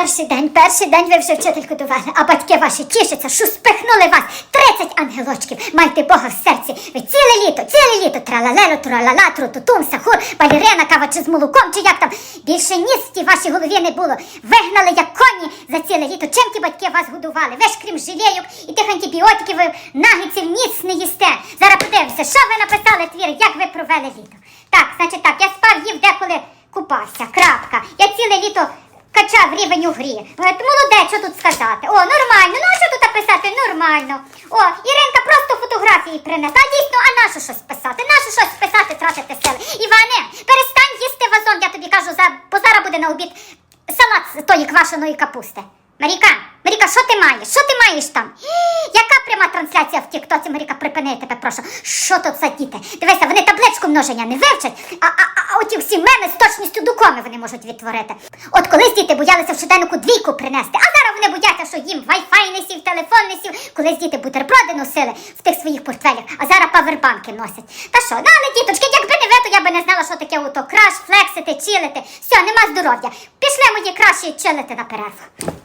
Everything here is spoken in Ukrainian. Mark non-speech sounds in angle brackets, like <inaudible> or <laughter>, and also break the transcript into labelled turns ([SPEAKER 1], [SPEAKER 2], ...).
[SPEAKER 1] Перший день, перший день ви вже вчительку довели, а батьки ваші тішаться, що спихнули вас 30 ангелочків. Майте Бога в серці. Ви ціле літо, ціле літо тралалело, тралала, трутутум, сахур, балерина, кава чи з молоком, чи як там. Більше ніс в тій вашій голові не було. Вигнали як коні за ціле літо. Чим ті батьки вас годували? Ви ж крім жилейок і тих антибіотиків, ви нагиців ніц не їсте. Зараз подивимося, що ви написали твір, як ви провели літо. Так, значить так, я спав, їв деколи купався. Крапка. Я ціле літо качав рівень у грі. Говорить, молодець, що тут сказати? О, нормально. Ну а що тут писати? Нормально. О, Іринка просто фотографії принесла. Дійсно, а нащо щось писати? Нащо щось писати, тратити сили? Іване, перестань їсти вазон, я тобі кажу, за... бо зараз буде на обід салат з тої квашеної капусти. Маріка, Маріка, що ти маєш? Що ти маєш там? <gasps> Яка пряма трансляція в Тіктоці, Маріка, припини тебе, прошу. Що тут за діти? Дивися, вони табличку множення не вивчать, а, а, а оті всі меми з точністю до коми вони можуть відтворити. От колись діти боялися в щоденнику двійку принести, а зараз вони бояться, що їм вайфай не сів, телефон не сів. Колись діти бутерброди носили в тих своїх портфелях, а зараз павербанки носять. Та що, ну але діточки, якби не ви, то я би не знала, що таке ото краш, флексити, чилити. Все, нема здоров'я. Пішли мої кращі чилити на перерву.